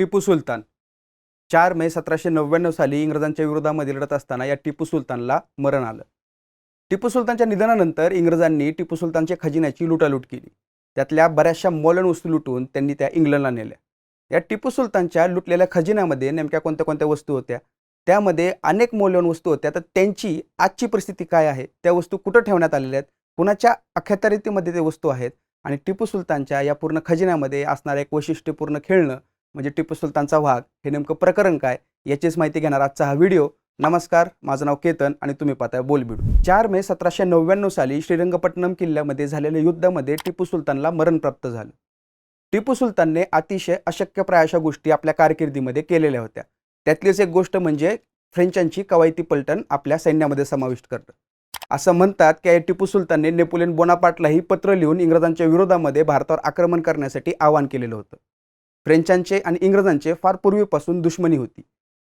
टिपू सुलतान. चार मे सतराशे नव्याण्णव साली इंग्रजांच्या विरोधामध्ये लढत असताना या टिपू सुलतानला मरण आलं. टिपू सुलतानच्या निधनानंतर इंग्रजांनी टिपू सुलतानच्या खजिन्याची लुटालूट केली. त्यातल्या बऱ्याचशा मौल्यवान वस्तू लुटून त्यांनी त्या इंग्लंडला नेल्या. या टिपू सुलतानच्या लुटलेल्या खजिन्यामध्ये नेमक्या कोणत्या कोणत्या वस्तू होत्या? त्यामध्ये अनेक मौल्यवान वस्तू होत्या. तर त्यांची आजची परिस्थिती काय आहे? त्या वस्तू कुठं ठेवण्यात आलेल्या आहेत? कुणाच्या अख्यातरीतीमध्ये ते वस्तू आहेत? आणि टिपू सुलतानच्या या पूर्ण खजिन्यामध्ये असणारं एक वैशिष्ट्यपूर्ण खेळणं म्हणजे टिपू सुलतानचा वाघ हे नेमकं प्रकरण काय याचीच माहिती घेणार आजचा हा व्हिडिओ. नमस्कार माझं नाव केतन आणि तुम्ही पाहताय बोलबिडू. चार मे सतराशे नव्याण्णव साली श्रीरंगपट्टणम किल्ल्यामध्ये झालेल्या युद्धामध्ये टिपू सुलतानला मरण प्राप्त झालं. टिपू सुलतानने अतिशय अशक्यप्राय अशा गोष्टी आपल्या कारकिर्दीमध्ये केलेल्या होत्या. त्यातलीच एक गोष्ट म्हणजे फ्रेंचांची कवायती पलटण आपल्या सैन्यामध्ये समाविष्ट करणं असं म्हणतात की टिपू सुलतानने नेपोलियन बोनापार्टलाही पत्र लिहून इंग्रजांच्या विरोधामध्ये भारतावर आक्रमण करण्यासाठी आवाहन केलेलं होतं. फ्रेंचांचे आणि इंग्रजांचे फार पूर्वीपासून दुश्मनी होती.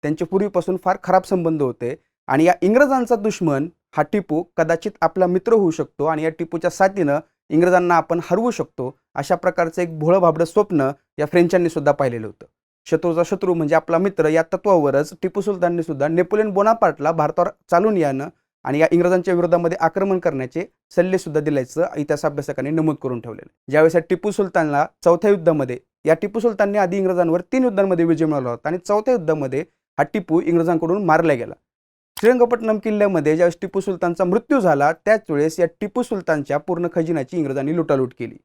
त्यांचे पूर्वीपासून फार खराब संबंध होते आणि या इंग्रजांचा दुश्मन हा टिपू कदाचित आपला मित्र होऊ शकतो आणि या टिपूच्या साथीनं इंग्रजांना आपण हरवू शकतो अशा प्रकारचं एक भोळं भाबडं स्वप्न या फ्रेंचांनी सुद्धा पाहिलेलं होतं. शत्रूचा शत्रू म्हणजे आपला मित्र या तत्वावरच टिपू सुलतानने सुद्धा नेपोलियन बोनापार्टला भारतावर चालून यानं आणि या इंग्रजांच्या विरोधामध्ये आक्रमण करण्याचे सल्ले सुद्धा दिल्याचं इतिहास अभ्यासकांनी नमूद करून ठेवलेलं ज्यावेळेस टिपू सुलतानला चौथ्या युद्धामध्ये या टिपू सुलतानने आधी इंग्रजांवर तीन युद्धांमध्ये विजय मिळवला होता आणि चौथ्या युद्धामध्ये हा टिपू इंग्रजांकडून मारला गेला. श्रीरंगपट्टणम किल्ल्यामध्ये ज्यावेळेस टिपू सुलतानचा मृत्यू झाला त्याच वेळेस या टिपू सुलतानच्या पूर्ण खजिन्याची इंग्रजांनी लुटालूट केली.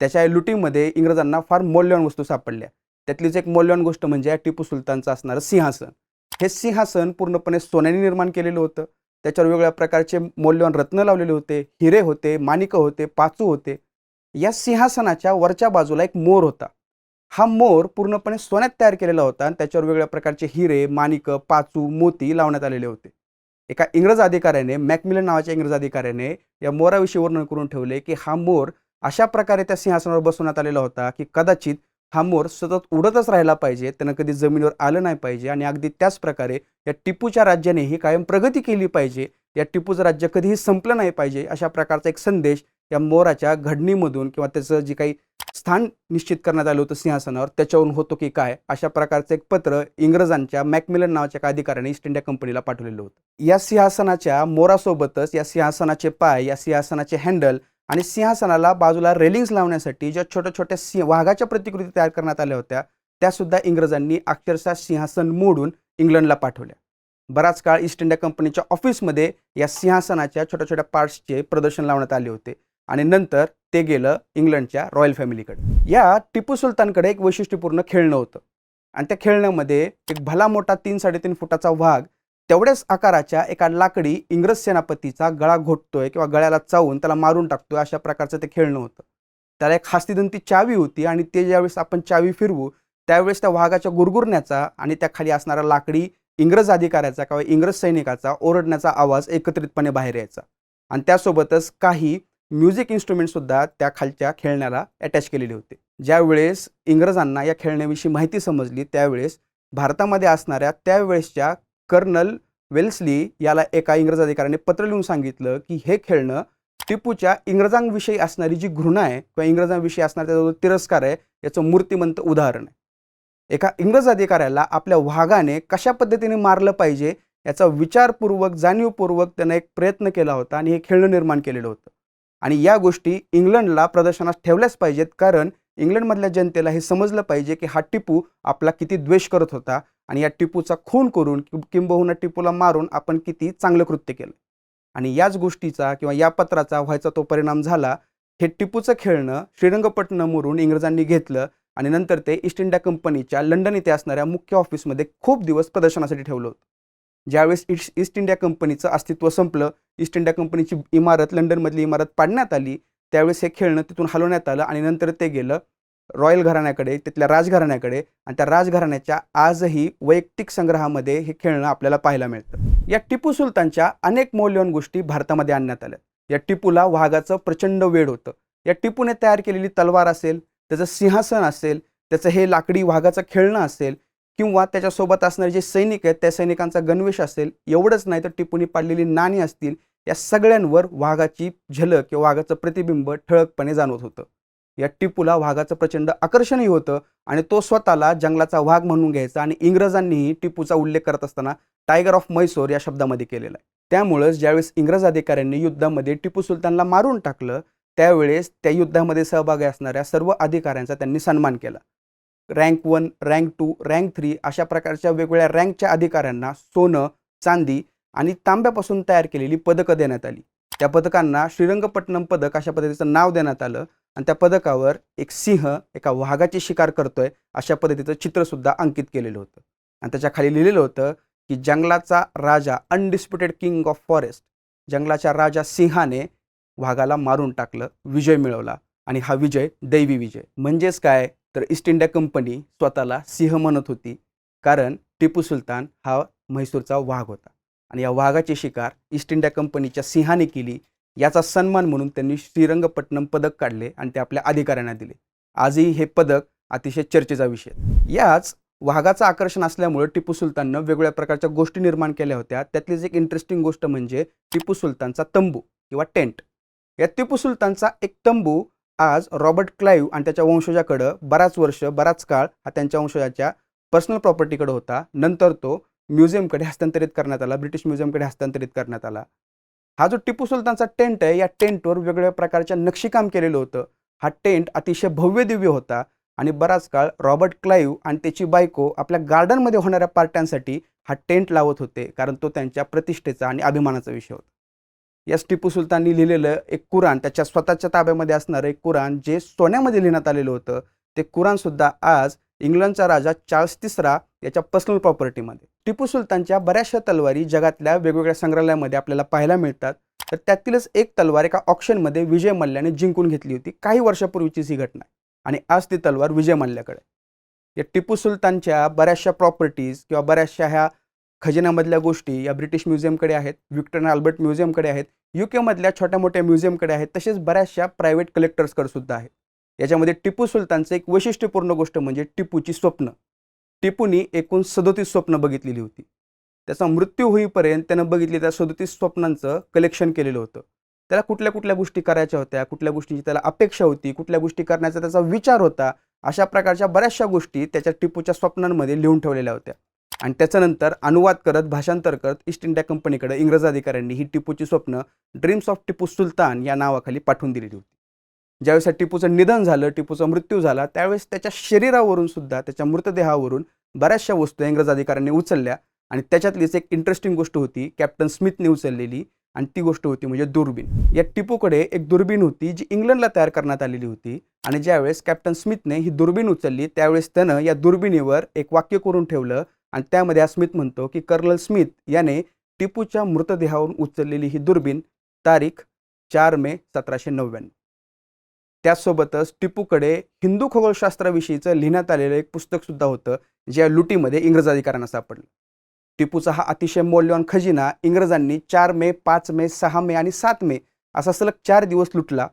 त्याच्या या लुटीमध्ये इंग्रजांना फार मौल्यवान वस्तू सापडल्या. त्यातलीच एक मौल्यवान गोष्ट म्हणजे या टिपू सुलतानचं असणारं सिंहासन. हे सिंहासन पूर्णपणे सोन्याने निर्माण केलेलं होतं. त्याच्यावर वेगवेगळ्या प्रकारचे मौल्यवान रत्न लावलेले होते हिरे होते माणिकं होते पाचू होते. या सिंहासनाच्या वरच्या बाजूला एक मोर होता. हा मोर पूर्णपणे सोन्यात तयार केलेला होता आणि त्याच्यावर वेगवेगळ्या प्रकारचे हिरे माणिकं पाचू मोती लावण्यात आलेले होते. एका इंग्रज अधिकाऱ्याने मॅकमिलन नावाच्या इंग्रज अधिकाऱ्याने या मोराविषयी वर्णन करून ठेवले की हा मोर अशा प्रकारे त्या सिंहासनावर बसवण्यात आलेला होता की कदाचित हा मोर सतत उडतच राहिला पाहिजे त्यानं कधी जमिनीवर आलं नाही पाहिजे आणि अगदी त्याच प्रकारे या टिपूच्या राज्यानेही कायम प्रगती केली पाहिजे या टिपूचं राज्य कधीही संपलं नाही पाहिजे अशा प्रकारचा एक संदेश या मोराच्या घडणीमधून किंवा त्याचं जे काही स्थान निश्चित करण्यात आलं होतं सिंहासनावर. त्याच्यावरून होतो की काय? अशा प्रकारचं एक पत्र इंग्रजांच्या मॅकमिलन नावाच्या एका अधिकाऱ्याने ईस्ट इंडिया कंपनीला पाठवलेलं होतं. या सिंहासनाच्या मोरासोबतच या सिंहासनाचे पाय या सिंहासनाचे हँडल आणि सिंहासनाला बाजूला रेलिंग्स लावण्यासाठी ज्या छोट्या छोट्या सिंह वाघाच्या प्रतिकृती तयार करण्यात आल्या होत्या त्यासुद्धा इंग्रजांनी अक्षरशः सिंहासन मोडून इंग्लंडला पाठवल्या. बराच काळ ईस्ट इंडिया कंपनीच्या ऑफिसमध्ये या सिंहासनाच्या छोट्या छोट्या पार्ट्सचे प्रदर्शन लावण्यात आले होते. आणि नंतर ते गेलं इंग्लंडच्या रॉयल फॅमिलीकडे. या टिपू सुलतानकडे एक वैशिष्ट्यपूर्ण खेळणं होतं. आणि त्या खेळण्यामध्ये एक भला मोठा तीन साडेतीन फुटाचा वाघ तेवढ्याच आकाराच्या एका लाकडी इंग्रज सेनापतीचा गळा घोटतोय किंवा गळ्याला चावून त्याला मारून टाकतोय अशा प्रकारचं ते खेळणं होतं. त्याला एक हास्तिदंती चावी होती आणि ते ज्यावेळेस आपण चावी फिरवू त्यावेळेस त्या वाघाच्या गुरगुरण्याचा आणि त्या खाली असणारा लाकडी इंग्रज अधिकाऱ्याचा किंवा इंग्रज सैनिकाचा ओरडण्याचा आवाज एकत्रितपणे बाहेर यायचा. आणि त्यासोबतच काही म्युझिक इन्स्ट्रुमेंटसुद्धा त्या खालच्या खेळण्याला अटॅच केलेले होते. ज्यावेळेस इंग्रजांना या खेळण्याविषयी माहिती समजली त्यावेळेस भारतामध्ये असणाऱ्या त्यावेळेसच्या कर्नल वेल्सली याला एका इंग्रज अधिकाऱ्याने पत्र लिहून सांगितलं की हे खेळणं टिपूच्या इंग्रजांविषयी असणारी जी घृणा आहे किंवा इंग्रजांविषयी असणारा त्याचा जो तिरस्कार आहे याचं मूर्तिमंत उदाहरण आहे. एका इंग्रज अधिकाऱ्याला आपल्या वाघाने कशा पद्धतीने मारलं पाहिजे याचा विचारपूर्वक जाणीवपूर्वक त्यानं एक प्रयत्न केला होता आणि हे खेळणं निर्माण केलेलं होतं. आणि या गोष्टी इंग्लंडला प्रदर्शनास ठेवल्याच पाहिजेत कारण इंग्लंडमधल्या जनतेला हे समजलं पाहिजे की हा टिपू आपला किती द्वेष करत होता आणि या टिपूचा खून करून किंबहुना टिपूला मारून आपण किती चांगलं कृत्य केलं. आणि याच गोष्टीचा किंवा या पत्राचा व्हायचा तो परिणाम झाला हे टिपूचं खेळणं श्रीरंगपट्टणमवरून इंग्रजांनी घेतलं आणि नंतर ते ईस्ट इंडिया कंपनीच्या लंडन इथे असणाऱ्या मुख्य ऑफिसमध्ये खूप दिवस प्रदर्शनासाठी ठेवलं होतं. ज्यावेळेस ईस्ट ईस्ट इंडिया कंपनीचं अस्तित्व संपलं ईस्ट इंडिया कंपनीची इमारत लंडनमधली इमारत पाडण्यात आली त्यावेळेस हे खेळणं तिथून हलवण्यात आलं आणि नंतर ते गेलं रॉयल घराण्याकडे तिथल्या राजघराण्याकडे आणि त्या राजघराण्याच्या आजही वैयक्तिक संग्रहामध्ये हे खेळणं आपल्याला पाहायला मिळतं. या टिपू सुलतानच्या अनेक मौल्यवान गोष्टी भारतामध्ये आणण्यात आल्या. या टिपूला वाघाचं प्रचंड वेळ होतं. या टिपूने तयार केलेली तलवार असेल त्याचं सिंहासन असेल त्याचं हे लाकडी वाघाचं खेळणं असेल किंवा त्याच्यासोबत असणारे जे सैनिक आहेत त्या सैनिकांचा गणवेश असेल एवढंच नाही तर टिपूनी पाडलेली नाणी असतील या सगळ्यांवर वाघाची झलक किंवा वाघाचं प्रतिबिंब ठळकपणे जाणवत होतं. या टिपूला वाघाचं प्रचंड आकर्षणही होतं आणि तो स्वतःला जंगलाचा वाघ म्हणून घ्यायचा आणि इंग्रजांनीही टिपूचा उल्लेख करत असताना टायगर ऑफ मैसूर या शब्दामध्ये केलेला आहे. त्यामुळंच ज्यावेळेस इंग्रज अधिकाऱ्यांनी युद्धामध्ये टिपू सुलतानला मारून टाकलं त्यावेळेस त्या युद्धामध्ये सहभागी असणाऱ्या सर्व अधिकाऱ्यांचा त्यांनी सन्मान केला. Rank one rank two rank three अशा प्रकारच्या वेगवेगळ्या रँकच्या अधिकाऱ्यांना सोनं चांदी आणि तांब्यापासून तयार केलेली पदकं देण्यात आली. त्या पदकांना श्रीरंगपट्टणम पदक अशा पद्धतीचं नाव देण्यात आलं आणि त्या पदकावर एक सिंह एका वाघाची शिकार करतोय अशा पद्धतीचं चित्रसुद्धा अंकित केलेलं होतं. आणि त्याच्याखाली लिहिलेलं होतं की जंगलाचा राजा अनडिस्प्युटेड किंग ऑफ फॉरेस्ट जंगलाच्या राजा सिंहाने वाघाला मारून टाकलं विजय मिळवला आणि हा विजय दैवी विजय. म्हणजेच काय? तर ईस्ट इंडिया कंपनी स्वतःला सिंह म्हणत होती कारण टिपू सुलतान हा म्हैसूरचा वाघ होता. आणि या वाघाची शिकार ईस्ट इंडिया कंपनीच्या सिंहाने केली याचा सन्मान म्हणून त्यांनी श्रीरंगपट्टणम पदक काढले आणि ते आपल्या अधिकाऱ्यांना दिले. आजही हे पदक अतिशय चर्चेचा विषय याच वाघाचं आकर्षण असल्यामुळे टिपू सुलताननं वेगवेगळ्या प्रकारच्या गोष्टी निर्माण केल्या होत्या. त्यातलीच एक इंटरेस्टिंग गोष्ट म्हणजे टिपू सुलतानचा तंबू किंवा टेंट. या टिपू सुलतानचा एक तंबू आज रॉबर्ट क्लाईव्ह आणि त्याच्या वंशजाकडं बराच वर्ष बराच काळ हा त्यांच्या वंशजाच्या पर्सनल प्रॉपर्टीकडे होता. नंतर तो म्युझियमकडे हस्तांतरित करण्यात आला ब्रिटिश म्युझियमकडे हस्तांतरित करण्यात आला. हा जो टिपू सुलतानचा टेंट आहे या टेंटवर वेगवेगळ्या प्रकारच्या नक्षीकाम केलेलं होतं. हा टेंट अतिशय भव्य दिव्य होता आणि बराच काळ रॉबर्ट क्लाईव्ह आणि त्याची बायको आपल्या गार्डनमध्ये होणाऱ्या पार्ट्यांसाठी हा टेंट लावत होते कारण तो त्यांच्या प्रतिष्ठेचा आणि अभिमानाचा विषय होता. याच टिपू सुलताननी लिहिलेलं एक कुराण त्याच्या स्वतःच्या ताब्यामध्ये असणारं एक कुराण जे सोन्यामध्ये लिहिण्यात आलेलं होतं ते कुराणसुद्धा आज इंग्लंडचा राजा चार्ल्स तिसरा याच्या पर्सनल प्रॉपर्टीमध्ये टिपू सुलतानच्या बऱ्याचशा तलवारी जगातल्या वेगवेगळ्या संग्रहालयामध्ये आपल्याला पाहायला मिळतात. तर त्यातीलच एक तलवार एका ऑप्शनमध्ये विजय मल्ल्याने जिंकून घेतली होती. काही वर्षापूर्वीचीच ही घटना आहे. आणि आज ती तलवार विजय मल्ल्याकडे या टिपू सुलतानच्या बऱ्याचशा प्रॉपर्टीज किंवा बऱ्याचशा ह्या खजिन्यामधल्या गोष्टी या ब्रिटिश म्युझियमकडे आहेत विक्टोरिया अल्बर्ट म्युझियमकडे आहेत यू केमधल्या छोट्या मोठ्या म्युझियमकडे आहेत तसेच बऱ्याचशा प्रायव्हेट कलेक्टर्सकडे सुद्धा आहेत. याच्यामध्ये टिपू सुलतानचं एक वैशिष्ट्यपूर्ण गोष्ट म्हणजे टिपूची स्वप्न. टिपूनी एकूण सदोतीस स्वप्न बघितलेली होती. त्याचा मृत्यू होईपर्यंत त्यानं बघितली त्या सदोतीस स्वप्नांचं कलेक्शन केलेलं होतं. त्याला कुठल्या कुठल्या गोष्टी करायच्या होत्या कुठल्या गोष्टींची त्याला अपेक्षा होती कुठल्या गोष्टी करण्याचा त्याचा विचार होता अशा प्रकारच्या बऱ्याचशा गोष्टी त्याच्या टिपूच्या स्वप्नांमध्ये लिहून ठेवलेल्या होत्या. आणि त्याच्यानंतर अनुवाद करत भाषांतर करत ईस्ट इंडिया कंपनीकडे इंग्रज अधिकाऱ्यांनी ही टिपूची स्वप्न ड्रीम्स ऑफ टिपू सुलतान या नावाखाली पाठवून दिलेली होती. ज्यावेळेस टिपूचं निधन झालं टिपूचा मृत्यू झाला त्यावेळेस त्याच्या शरीरावरून सुद्धा त्याच्या मृतदेहावरून बऱ्याचशा वस्तू इंग्रज अधिकाऱ्यांनी उचलल्या आणि त्याच्यातलीच एक इंटरेस्टिंग गोष्ट होती कॅप्टन स्मिथने उचललेली आणि ती गोष्ट होती म्हणजे दुर्बीण. या टिपूकडे एक दुर्बीण होती जी इंग्लंडला तयार करण्यात आलेली होती आणि ज्यावेळेस कॅप्टन स्मिथने ही दुर्बीण उचलली त्यावेळेस त्यानं या दुर्बिणीवर एक वाक्य करून ठेवलं आणि त्यामध्ये हा स्मिथ म्हणतो की कर्नल स्मिथ याने टिपूच्या मृतदेहावरून उचललेली ही दुर्बीण तारीख चार मे सतराशे नव्याण्णव. त्याचसोबतच टिपूकडे हिंदू खगोलशास्त्राविषयीचं लिहिण्यात आलेलं एक पुस्तकसुद्धा होतं जे या लुटीमध्ये इंग्रज अधिकाऱ्यांना सापडलं. टिपूचा हा अतिशय मौल्यवान खजिना इंग्रजांनी चार मे पाच मे सहा मे आणि सात मे असा सलग चार दिवस लुटला.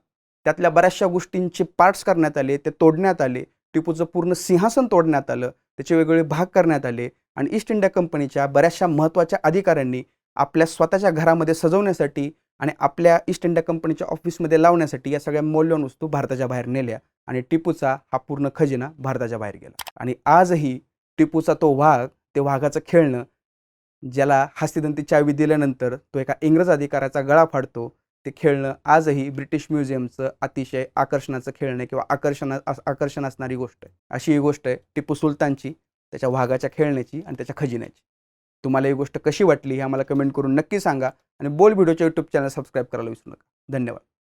त्यातल्या बऱ्याचशा गोष्टींचे पार्ट्स करण्यात आले ते तोडण्यात आले टिपूचं पूर्ण सिंहासन तोडण्यात आलं त्याचे वेगवेगळे भाग करण्यात आले आणि ईस्ट इंडिया कंपनीच्या बऱ्याचशा महत्त्वाच्या अधिकाऱ्यांनी आपल्या स्वतःच्या घरामध्ये सजवण्यासाठी आणि आपल्या ईस्ट इंडिया कंपनीच्या ऑफिसमध्ये लावण्यासाठी या सगळ्या मौल्यवान वस्तू भारताच्या बाहेर नेल्या आणि टिपूचा हा पूर्ण खजिना भारताच्या बाहेर गेला. आणि आजही टिपूचा तो वाघ ते वाघाचं खेळणं ज्याला हस्तिदंती चावी दिल्यानंतर तो एका इंग्रज अधिकाऱ्याचा गळा फाडतो ते खेळणं आजही ब्रिटिश म्युझियमचं अतिशय आकर्षणाचं खेळणं किंवा आकर्षण आकर्षण असणारी गोष्ट आहे. अशी ही गोष्ट आहे टिपू सुलतानची. त्याच्या वाघाच्या खेळण्याची आणि त्याच्या खजिन्याची. तुम्हाला ही गोष्ट कशी वाटली हे आम्हाला कमेंट करून नक्की सांगा आणि बोल व्हिडिओच्या यूट्यूब चॅनल सबस्क्राईब करायला विसरू नका. धन्यवाद.